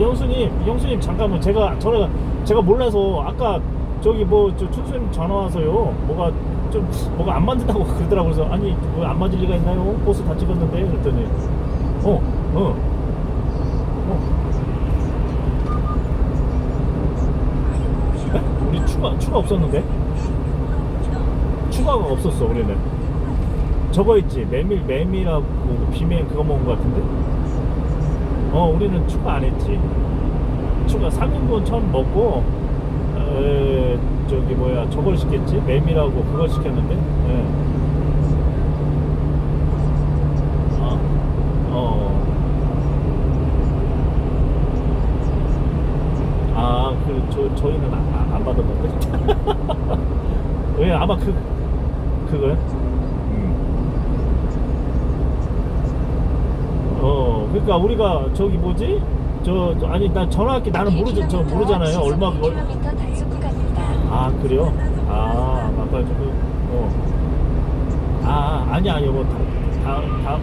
영수님, 영수님 잠깐만 제가 저가 제가 몰라서 아까 저기 뭐저 춘수님 전화 와서요. 뭐가 좀 뭐가 안 맞는다고 그러더라고 그래서 아니 뭐 안 맞을 리가 있나요? 버스 다 찍었는데? 그랬더니 어, 어, 어. 우리 추가 추가 없었는데? 추가가 없었어 우리는. 저거 있지. 메밀 메밀하고 비밀 그거 먹은 거 같은데 어 우리는 추가 안 했지 추가 3인분 처음 먹고 에, 저기 뭐야 저걸 시켰지 메밀하고 그걸 시켰는데 예. 아, 어. 아, 그, 저, 저희는 안, 안- 안 받았는데. 왜, 아마 그, 그거요? 음. 어, 그러니까 우리가 저기 뭐지? 저, 저 아니, 나 전화할게. 나는 모르죠. 저 모르잖아요. 얼마, 구간입니다. 아, 그래요? 아, 아까 저거, 어. 아, 아니, 아니, 뭐, 다, 다, 다.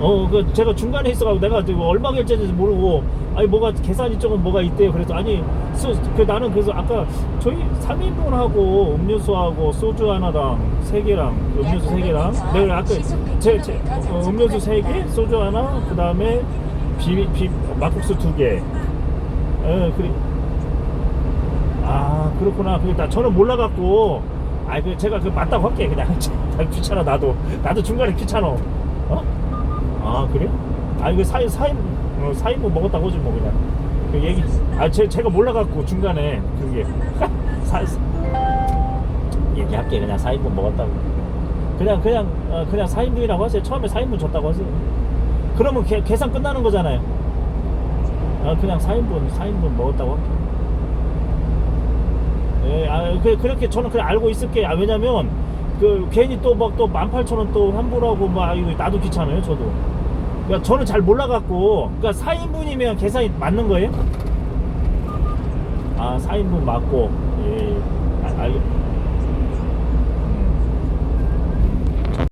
어, 그, 제가 중간에 있어가지고 내가 지금 얼마 결제인지 모르고, 아니, 뭐가, 계산이 조금 뭐가 있대요. 그래서, 아니, 수, 그, 나는 그래서 아까 저희 3인분 하고 음료수하고 소주 하나랑 3개랑, 음료수 3개랑, 내가 아까 제, 제, 어, 음료수 3개, 소주 하나, 그 다음에 비, 비, 막국수 2개. 예, 그리, 아 그렇구나. 그나 저는 몰라갖고 아그 제가 그 맞다고 할게 그냥 귀찮아 나도 나도 중간에 귀찮아. 어? 아 그래? 아 이거 사인 사인 어, 사인분 먹었다고 하지 뭐 그냥 그 얘기. 아 제, 제가 몰라갖고 중간에 그게 사 얘기할게 그냥 사인분 먹었다고. 그냥 그냥 어, 그냥 사인분이라고 하세요. 처음에 사인분 줬다고 하세요. 그러면 계, 계산 끝나는 거잖아요. 아 그냥 사인분 사인분 먹었다고. 예, 아, 그, 그렇게 저는 그냥 알고 있을게. 아, 왜냐면, 그, 괜히 또 막 또 18,000원 또 환불하고 막, 이거 나도 귀찮아요, 저도. 그러니까 저는 잘 몰라갖고, 그러니까 4인분이면 계산이 맞는 거예요? 아, 4인분 맞고,